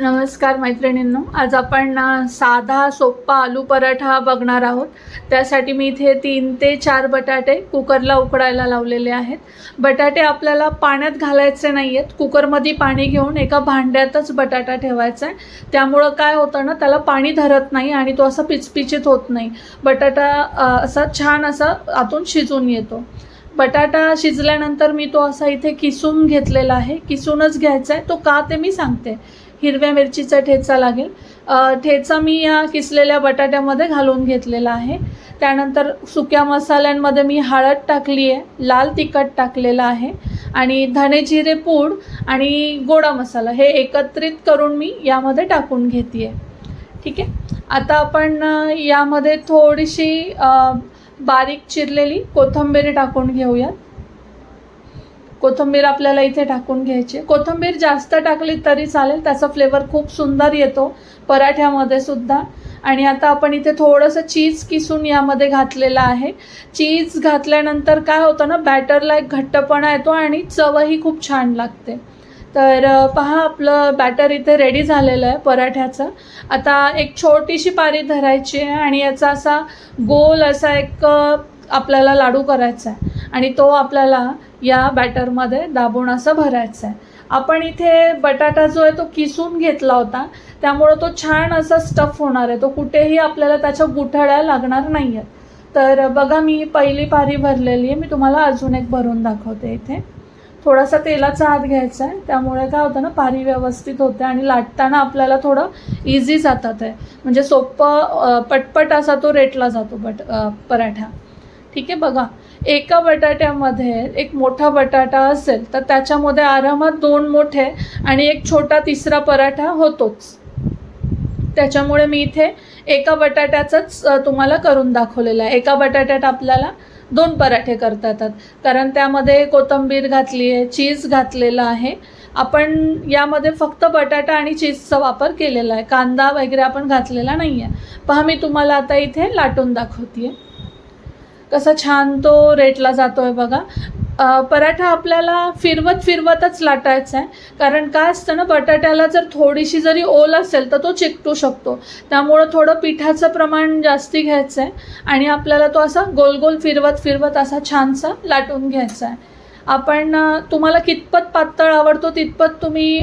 नमस्कार मैत्रिणींनो आज आपण साधा सोप्पा आलू पराठा बघणार आहोत. त्यासाठी मी इथे तीन ते चार बटाटे कुकरला उकडायला लावलेले आहेत. बटाटे आपल्याला पाण्यात घालायचे नाही आहेत कुकरमध्ये पाणी घेऊन एका भांड्यातच बटाटा ठेवायचा आहे. त्यामुळं काय होतं ना त्याला पाणी धरत नाही आणि तो असा पिचपिचीत होत नाही. बटाटा असा छान असा आतून शिजून येतो. बटाटा शिजल्यानंतर मी तो असा इथे किसून घेतलेला आहे. किसूनच घ्यायचा आहे. तो का ते मी सांगते. हिरव्या मिरचीचा ठेचा लागेल. ठेचा मी या किसलेल्या बटाट्यामध्ये घालून घेतलेला आहे. त्यानंतर सुक्या मसाल्यांमध्ये मी हळद टाकली आहे लाल तिखट टाकलेलं आहे आणि धणे जिरे पूड आणि गोडा मसाला हे एकत्रित करून मी यामध्ये टाकून घेते आहे ठीक आहे? आता आपण यामध्ये थोडीशी बारीक चिरलेली कोथिंबीर टाकून घेऊयात. कोथिंबीर आपल्याला इथे टाकून घ्यायची आहे. कोथिंबीर जास्त टाकली तरी चालेल त्याचा फ्लेवर खूप सुंदर येतो पराठ्यामध्ये सुद्धा. आणि आता आपण इथे थोडंसं चीज किसून यामध्ये घातलेलं आहे. चीज घातल्यानंतर काय होतं ना बॅटरला एक घट्टपणा येतो आणि चवही खूप छान लागते. तर पहा आपलं बॅटर इथे रेडी झालेलं आहे पराठ्याचं. आता एक छोटीशी पारी धरायची आहे आणि याचा असा गोल असा एक आपल्याला लाडू करायचा आहे आणि तो आपल्याला या बॅटरमध्ये दाबून असं भरायचा आहे आपण इथे बटाटा जो आहे तो किसून घेतला होता त्यामुळं तो छान असा स्टफ होणार आहे. तो कुठेही आपल्याला त्याच्या गुठळ्या लागणार नाही आहेत तर बघा मी पहिली पारी भरलेली आहे. मी तुम्हाला अजून एक भरून दाखवते इथे. थोडासा तेलाचा हात घ्यायचा आहे त्यामुळे काय होतं ना पारी व्यवस्थित होते आणि लाटताना आपल्याला थोडं इझी जातात आहे. म्हणजे सोपं पटपट असा तो रेटला जातो बट पराठा. ठीक आहे बघा. एका बटाट्यामध्ये एक मोठा बटाटा असेल तर त्याच्यामध्ये आरामात दोन मोठे आणि एक छोटा तिसरा पराठा होतोच. त्याच्यामुळे मी इथे एका बटाट्याचंच तुम्हाला करून दाखवलेलं आहे. एका बटाट्यात आपल्याला दोन पराठे करता येतात. कारण त्यामध्ये कोथिंबीर घातली आहे चीज घातलेलं आहे. आपण यामध्ये फक्त बटाटा आणि चीजचा वापर केलेला आहे. कांदा वगैरे आपण घातलेला नाही आहे पहा मी तुम्हाला आता इथे लाटून दाखवते कसा छान तो रेटला जातो आहे बघा. पराठा आपल्याला फिरवत फिरवतच लाटायचा आहे. कारण काय असतं ना बटाट्याला जर थोडीशी जरी ओल असेल तर तो चिकटू शकतो. त्यामुळं थोडं पिठाचं प्रमाण जास्ती घ्यायचं आहे आणि आपल्याला तो असा गोल गोल फिरवत फिरवत असा छानसा लाटून घ्यायचा आहे. आपण तुम्हाला कितपत पातळ आवडतो तितपत तुम्ही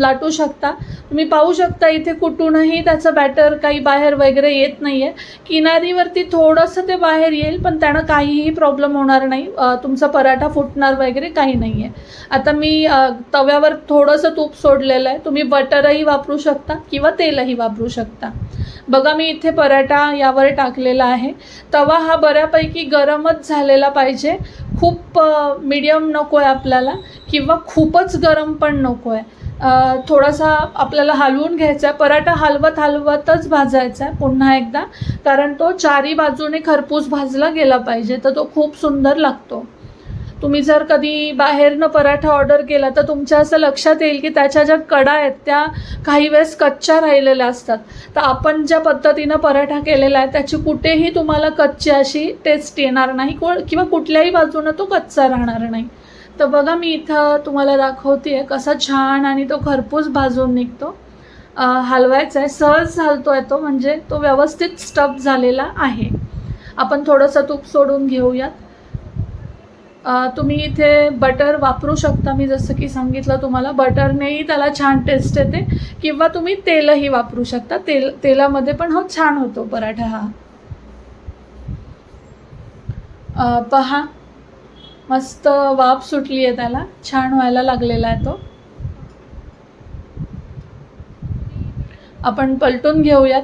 लाटू शकता. तुम्ही पाहू शकता इथे कुठूनही त्याचं बॅटर काही बाहेर वगैरे येत नाही आहे किनारीवरती थोडंसं ते बाहेर येईल पण त्यानं काहीही प्रॉब्लेम होणार नाही. तुमचा पराठा फुटणार वगैरे काही नाही आहे आता मी तव्यावर थोडंसं तूप सोडलेलं आहे. तुम्ही बटरही वापरू शकता किंवा तेलही वापरू शकता. बघा मी इथे पराठा यावर टाकलेला आहे. तवा हा बऱ्यापैकी गरमच झालेला पाहिजे. खूप मीडियम नको आहे आपल्याला किंवा खूपच गरम पण नको आहे थोडासा आपल्याला हलवून घ्यायचा आहे पराठा हलवत हलवतच भाजायचा आहे पुन्हा एकदा. कारण तो चारी बाजूने खरपूस भाजला गेला पाहिजे तर तो खूप सुंदर लागतो. तुम्ही जर कधी बाहेरनं पराठा ऑर्डर केला तर तुमच्या असं लक्षात येईल की त्याच्या ज्या कडा आहेत त्या काही वेळेस कच्च्या राहिलेल्या असतात. तर आपण ज्या पद्धतीनं पराठा केलेला आहे त्याची कुठेही तुम्हाला कच्ची अशी टेस्ट येणार नाही. किंवा कुठल्याही बाजूनं तो कच्चा राहणार नाही. तर बघा मी इथं तुम्हाला दाखवते कसा छान आणि तो खरपूस भाजून निघतो. हलवायचा आहे. सहज हलतो आहे तो म्हणजे तो व्यवस्थित स्टफ झालेला आहे. आपण थोडंसं तूप सोडून घेऊयात. तुम्ही इथे बटर वापरू शकता. मी जसं की सांगितलं तुम्हाला बटरनेही त्याला छान टेस्ट येते. किंवा तुम्ही तेलही वापरू शकता. तेल तेलामध्ये पण हो छान होतो पराठा हा. पहा. मस्त वाफ सुटली आहे त्याला. छान व्हायला लागलेला आहे तो. आपण पलटून घेऊयात.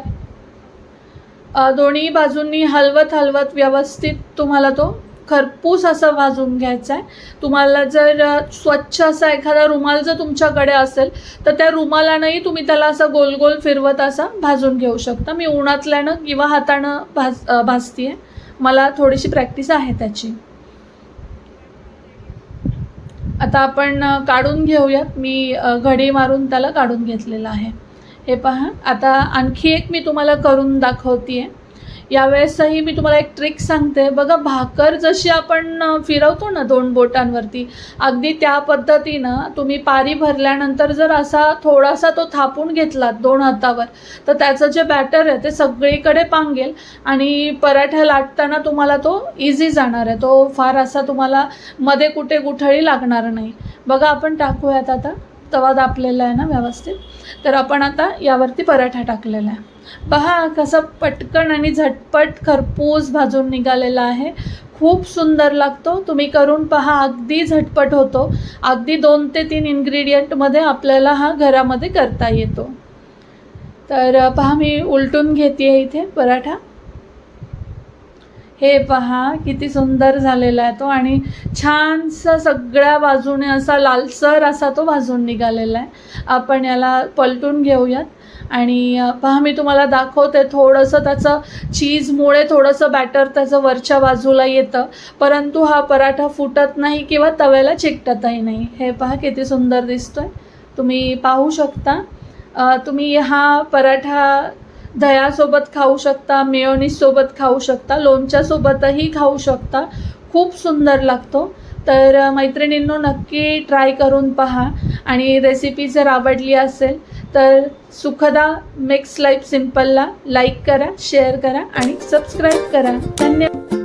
दोन्ही बाजूंनी हलवत हलवत व्यवस्थित तुम्हाला तो खरपूस असं भाजून घ्यायचं आहे तुम्हाला जर स्वच्छ असा एखादा रुमाल जर तुमच्याकडे असेल तर त्या रुमालानंही तुम्ही त्याला असं गोल गोल फिरवत असा भाजून घेऊ शकता. मी उन्हातल्यानं किंवा हातानं भाज अ, आहे मला थोडीशी प्रॅक्टिस आहे त्याची. आता आपण काढून घेऊयात. मी घडी मारून त्याला काढून घेतलेलं आहे. हे पहा. आता आणखी एक मी तुम्हाला करून दाखवते आहे यावेळेसही मी तुम्हाला एक ट्रिक सांगते. बघा भाकर जशी आपण फिरवतो ना दोन बोटांवरती अगदी त्या पद्धतीनं तुम्ही पारी भरल्यानंतर जर असा थोडासा तो थापून घेतलात दोन हातावर तर त्याचं जे बॅटर आहे ते सगळीकडे पांगेल आणि पराठ्या लाटताना तुम्हाला तो इझी जाणार आहे. तो फार असा तुम्हाला मध्ये कुठे गुठळी लागणार नाही. बघा आपण टाकूयात आता. तवा दापलेला आहे ना व्यवस्थित. तर आपण आता यावरती पराठा टाकलेला आहे. पहा कसं पटकन आणि झटपट खरपूस भाजून निघालेला आहे. खूप सुंदर लागतो. तुम्ही करून पहा अगदी झटपट होतो. अगदी दोन ते तीन इन्ग्रेडियंटमध्ये आपल्याला हा घरामध्ये करता येतो. तर पहा मी उलटून घेते इथे पराठा. हे पहा किती सुंदर झालेला आहे तो आणि छानसा सगळ्या बाजूने असा लालसर असा तो भाजून निघालेला आहे. आपण याला पलटून घेऊयात. आणि पहा मी तुम्हाला दाखवते थोडंसं त्याचं चीजमुळे थोडंसं बॅटर त्याचं वरच्या बाजूला येतं. परंतु हा पराठा फुटत नाही किंवा तव्याला चिकटतही नाही. हे पहा किती सुंदर दिसतोय. तुम्ही पाहू शकता. तुम्ही हा पराठा दह्यासोबत खाऊ शकता मेयोनीसोबत खाऊ शकता लोणच्यासोबतही खाऊ शकता. खूप सुंदर लागतो. तर मैत्रिणींनो नक्की ट्राय करून पहा. आणि रेसिपी जर आवडली असेल तर सुखदा मेक्स लाईफ सिम्पलला लाईक करा शेअर करा आणि सबस्क्राईब करा. धन्यवाद.